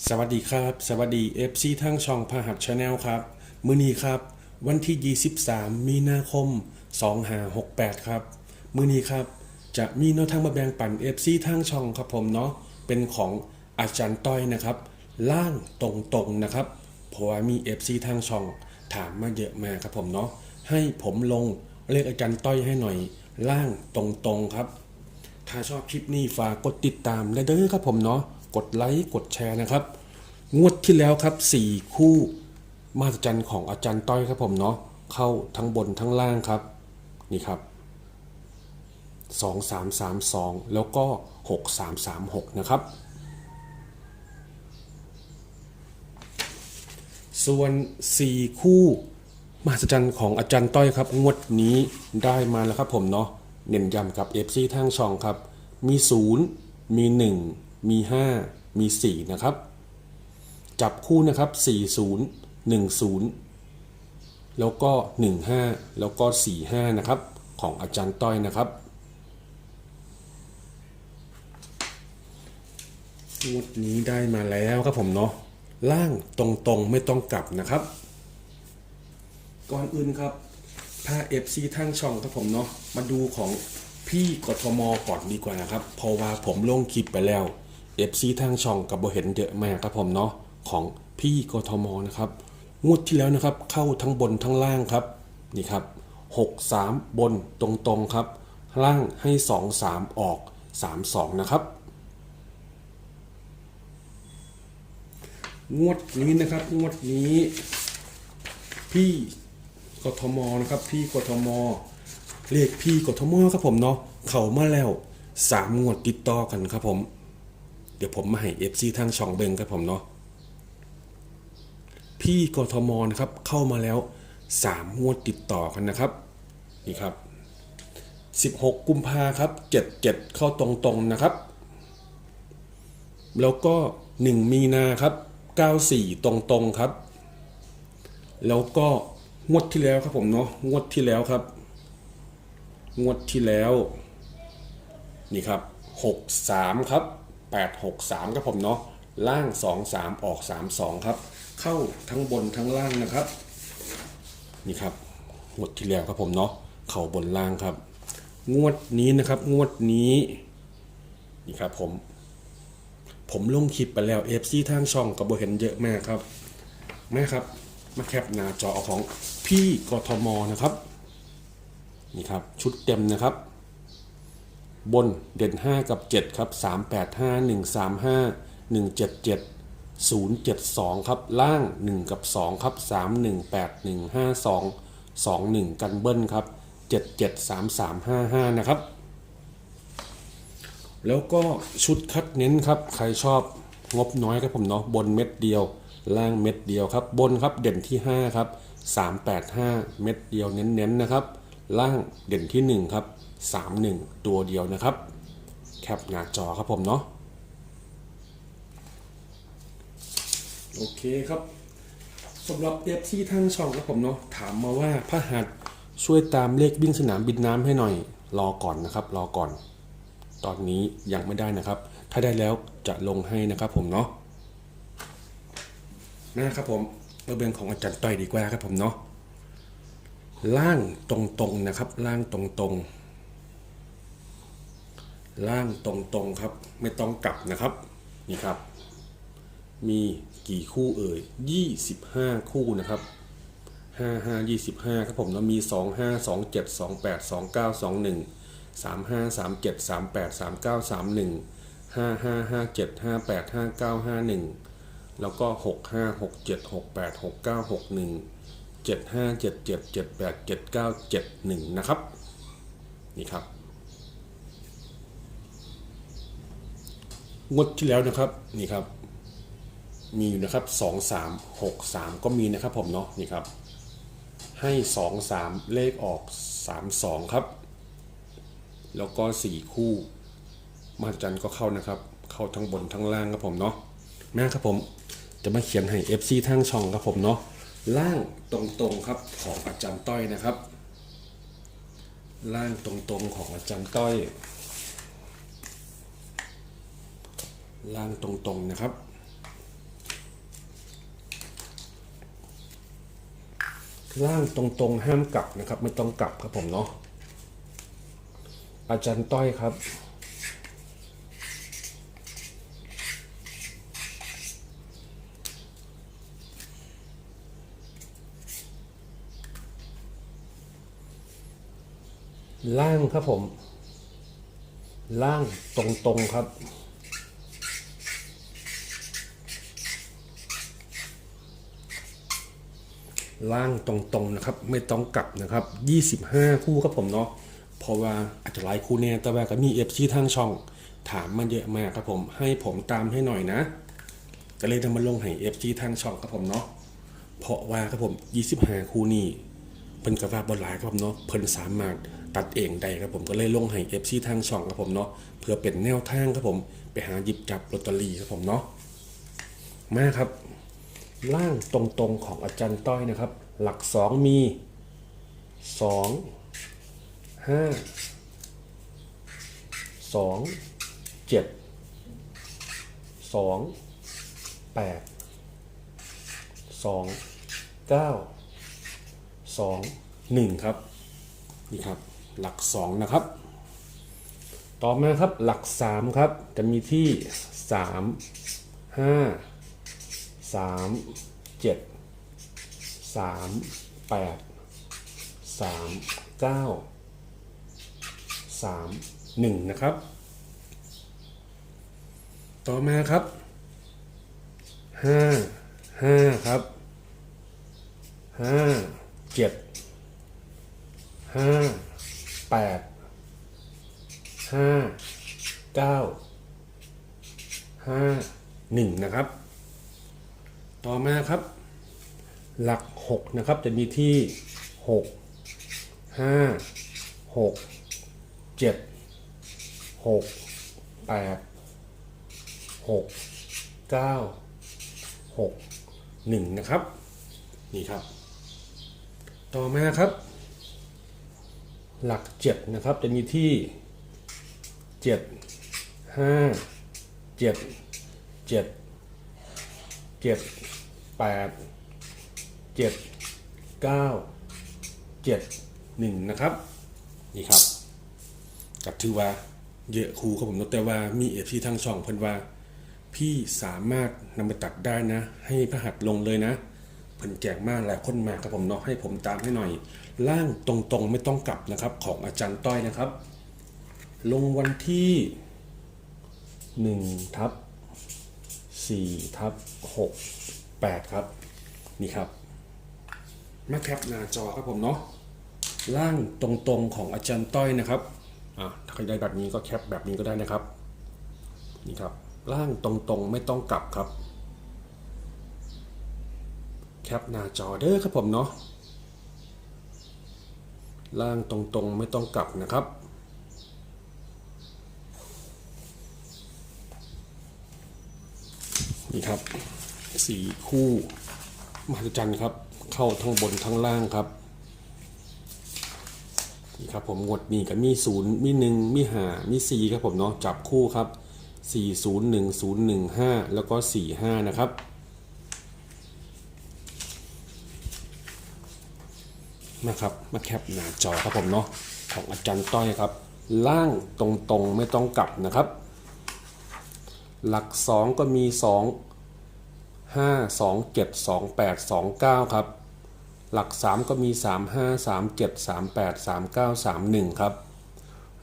สวัสดีครับ สวัสดี FC ทั้งช่องพาหับชาแนลครับ มื้อนี้ครับ วันที่ 23 มีนาคม 2568 ครับ มื้อนี้ครับ จะมีแนวทางมาแบ่งปัน FC ทั้งช่องครับผมเนาะเป็นของอาจารย์ต้อยนะครับ ล่างตรงๆนะครับเพราะว่ามี FC ทางช่องถามมาเยอะมากครับผมเนาะให้ผมลงเลขอาจารย์ต้อยให้หน่อย ล่างตรงๆครับ ถ้าชอบคลิปนี้ฝากกดติดตามและเด้อครับผมเนาะ กดไลค์กดแชร์นะครับ งวดที่แล้วครับ 4 คู่มาตรจันของอาจารย์ต้อยครับผมเนาะเข้าทั้งบนทั้งล่างครับ นี่ครับ 2 3 3 2 แล้วก็ 6 3 3 6 นะครับ ส่วน 4 คู่มหัศจรรย์ของอาจารย์ต้อยครับ งวดนี้ได้มาแล้วครับผมเนาะเน้นย้ำกับ FC ทางช่องครับ มี 0 มี 1 มี 5 มี 4 นะครับ จับคู่นะครับ 40 10 แล้วก็ 15 แล้วก็ 45 นะครับ ของอาจารย์ต้อยนะครับงวดนี้ได้มาแล้วครับผมเนาะล่างตรงๆไม่ต้องกลับนะครับ ก่อนอื่นครับพา FC ทั้งช่องครับผมเนาะมาดูของพี่กทมก่อนดีกว่านะครับ เพราะว่าผมลงคลิปไปแล้ว FC ทั้งช่องกับบเห็นเยอะมากครับผมเนาะของพี่กทมนะครับงวดที่แล้วนะครับเข้าทั้งบนทั้งล่างครับนี่ครับ6 3 บนตรงๆครับ ล่างให้ 2 3 ออก 3 2 นะครับ งวดนี้นะครับ งวดนี้ พี่กทมนะครับ พี่กทมเรียกพี่กทมครับผมเนาะ เขามาแล้วสามงวดติดต่อกันครับผม ดี๋ยวผมมาให้เอฟซีทางช่องเบงครับผมเนาะพี่กทมนะครับเข้ามาแล้วสามงวดติดต่อกันนะครับนี่ครับ 16 กุมภาครับ 77 เข้าตรงๆนะครับ แล้วก็ 1 มีนาครับ 94 ตรงๆครับ แล้วก็งวดที่แล้วครับผมเนาะงวดที่แล้วครับ งวดที่แล้ว นี่ครับ 63 ครับ 863ครับผมเนาะล่าง 23 ออก 32 ครับ เข้าทั้งบนทั้งล่างนะครับ นี่ครับงวดที่แล้วครับผมเนาะเข่าบนล่างครับ งวดนี้นะครับ งวดนี้นี่ครับผม ผมลงคลิปไปแล้ว FC ทางช่องกับโบเห็นเยอะมากครับแม่ครับมาแคปหน้าจอของพี่กทมนะครับ นี่ครับ ชุดเต็มนะครับ บนเด่น 5 กับ 7 ครับ 385 135 177 072 ครับ ล่าง 1 กับ 2 ครับ 318 152 21 กันเบิ้ลครับ 773355 นะครับ แล้วก็ชุดคัดเน้นครับ ใครชอบงบน้อยครับผมเนาะบนเม็ดเดียว ล่างเม็ดเดียวครับ บนครับเด่นที่ 5 ครับ 385 เม็ดเดียวเน้นๆนะครับ ล่างเด่นที่ 1 ครับ 31 ตัวเดียวนะครับ แคปหน้าจอครับผมเนาะโอเคครับสำหรับเอฟที่ทั้งช่องครับผมเนาะถามมาว่าพระหัสช่วยตามเลขวิ่งสนามบินน้ำให้หน่อย รอก่อนนะครับ รอก่อน ตอนนี้ยังไม่ได้นะครับ ถ้าได้แล้วจะลงให้นะครับผมเนาะนะครับผมเราเบงของอาจารย์ต้อยดีกว่าครับผมเนาะ ล่างตรงๆนะครับ ล่างตรงๆ ล่างตรงๆครับ ไม่ต้องกลับนะครับ นี่ครับ มีกี่คู่เอ่ย 25 คู่นะครับ 5 5 25 ครับผมแล้วมี 2 5 2 7 2 8 2 9 2 1 3 5 3 7 3 8 3 9 3 1 5 5 5 7 5 8 5 9 5 1 แล้วก็ 6 5 6 7 6 8 6 9 6 1 7 5 7 7 7 8 7 9 7 1 นะครับ นี่ครับ งวดที่แล้วนะครับ นี่ครับ มีอยู่นะครับ 2 3 6 3 ก็มีนะครับผมเนาะ นี่ครับ ให้ 2 3 เลขออก 3 2 ครับ แล้วก็ 4 คู่ มาจันก็เข้านะครับ เข้าทั้งบนทั้งล่างครับผมเนาะแม่ครับผม จะมาเขียนให้ FC ทั้งช่องครับผมเนาะ ล่างตรงๆครับของอาจารย์ต้อยนะครับ ล่างตรงๆของอาจารย์ต้อย ล่างตรงๆนะครับ ล่างตรงๆห้ามกลับนะครับ ไม่ต้องกลับครับผมเนาะอาจารย์ต้อยครับ ล่างครับผม ล่างตรงๆครับ ล่างตรงๆนะครับ ไม่ต้องกลับนะครับ 25 คู่ครับผมเนาะเพราะว่าอาจจะหลายคู่แน่แต่ว่าก็มีเอฟซีทางช่อง ถามมาเยอะมากครับผม ให้ผมตามให้หน่อยนะ ก็เลยนำมาลงให้เอฟซีทางช่องครับผมเนาะเพราะว่าครับผม 25 คู่นี้เพิ่นกระว่าบนหลายครับผมเนาะเพิ่นสามารถ ตัดเองได้ครับผมก็เลยลงให้เอฟซีทางช่องครับผมเนาะเพื่อเป็นแนวทางครับผมไปหาหยิบจับลอตเตอรี่ครับผมเนาะมาครับ ล่างตรงๆของอาจารย์ต้อยนะครับ หลักสองมีสองห้าสองเจ็ดสองแปดสองเก้าสองหนึ่งครับ นี่ครับ หลักสองนะครับ ต่อมาครับหลักสามครับ จะมีที่สามห้าสามเจ็ดสามแปดสามเก้าสามหนึ่งนะครับ ต่อมาครับห้าห้าครับห้าเจ็ดห้า แปดห้าเก้าห้าหนึ่งนะครับ ต่อมาครับ หลัก6นะครับจะมีที่6 5 6 7 6 8 6 9 6 1นะครับ นี่ครับ ต่อมาครับ หลัก 7 นะครับ จะมีที่ 7 5 7 7เจ็ดแปดเจ็ดเก้าเจ็ดหนึ่งนะครับ นี่ครับกับถือว่าเยอะครูครับผมแต่ว่ามีเอฟซีทางช่องเพิ่นว่าพี่สามารถนำไปตัดได้นะ ให้พระหัตถ์ลงเลยนะเพิ่นแจกมากหลายคนมาครับผมเนาะให้ผมตามให้หน่อย ล่างตรงๆไม่ต้องกลับนะครับของอาจารย์ต้อยนะครับ ลงวันที่หนึ่งทับ4ทับ6 8 ครับ นี่ครับมาแคปหน้าจอครับผมเนาะล่างตรงๆของอาจารย์ต้อยนะครับอะถ้าใครได้แบบนี้ก็แคปแบบนี้ก็ได้นะครับนี่ครับล่างตรงๆไม่ต้องกลับครับ แคปหน้าจอเด้อครับผมเนาะ ล่างตรงๆไม่ต้องกลับนะครับ นี่ครับสีคู่มหัศจรรย์ครับ เข้าทั้งบนทั้งล่างครับนี่ครับผมงวดนี้กับมีศูนย์มีหนึ่งมีหามีสี่ครับผมเนาะจับคู่ครับสี่ศูนย์หนึ่งศูนย์หนึ่งห้าแล้วก็สี่ห้านะครับ นะครับมาแคปหน้าจอครับผมเนาะของอาจารย์ต้อยครับ ล่างตรงๆไม่ต้องกลับนะครับ หลัก 2 ก็มี 2 5 2 7 2 8 2 9 ครับ หลัก 3 ก็มี 3 5 3 7 3 8 3 9 3 1 ครับ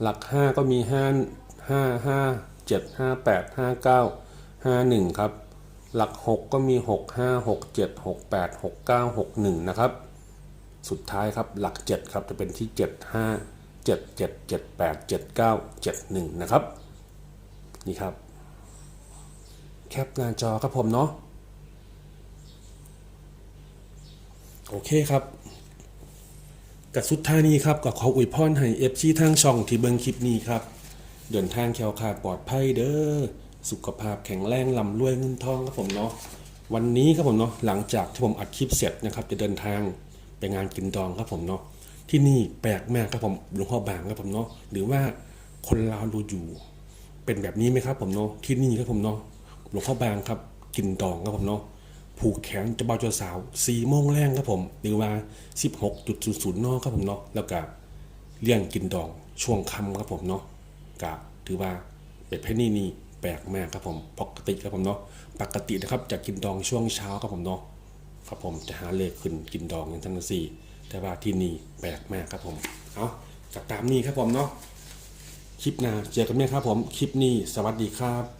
หลัก 5 ก็มี 5 5 5 7 5 8 5 9 5 1 ครับ หลัก 6 ก็มี 6 5 6 7 6 8 6 9 6 1 นะครับ สุดท้ายครับหลัก 7 ครับจะเป็นที่ 7 5 7 7 7 8 7 9 7 1 นะครับ นี่ครับ แคปหน้าจอครับผมเนาะโอเคครับกับสุดท้ายนี้ครับก็ขออวยพรให้เอฟซีทางช่องที่เบิ่งคลิปนี้ครับ เดินทางแคล้วคลาดปลอดภัยเด้อสุขภาพแข็งแรงลำรวยเงินทองครับผมเนาะวันนี้ครับผมเนาะหลังจากที่ผมอัดคลิปเสร็จนะครับ จะเดินทาง ไปงานกินดองครับผมเนาะที่นี่แปลกมากครับผมหลวงพ่อบางครับผมเนาะหรือว่าคนลาวดูอยู่ เป็นแบบนี้ไหมครับผมเนาะที่นี่ครับผมเนาะหลวงพ่อบางครับกินดองครับผมเนาะผูกแขนจะบ่าวจ้าสาว4โมงแรงครับผม หรือว่า 16.00นนครับผมเนาะแล้วก็เลี้ยงกินดองช่วงค่ำครับผมเนาะก็ถือว่าเป็นเพนี้นี่แปลกมากครับผมปกติครับผมเนาะปกตินะครับจะกินดองช่วงเช้าครับผมเนาะ ครับผมจะหาเลขขึ้นกินดองอย่างทั้งสี่แต่ว่าที่นี่แปลกมากครับผมเอาจากตามนี้ครับผมเนาะคลิปหน้าเจอกันไหมครับผมคลิปนี้สวัสดีครับ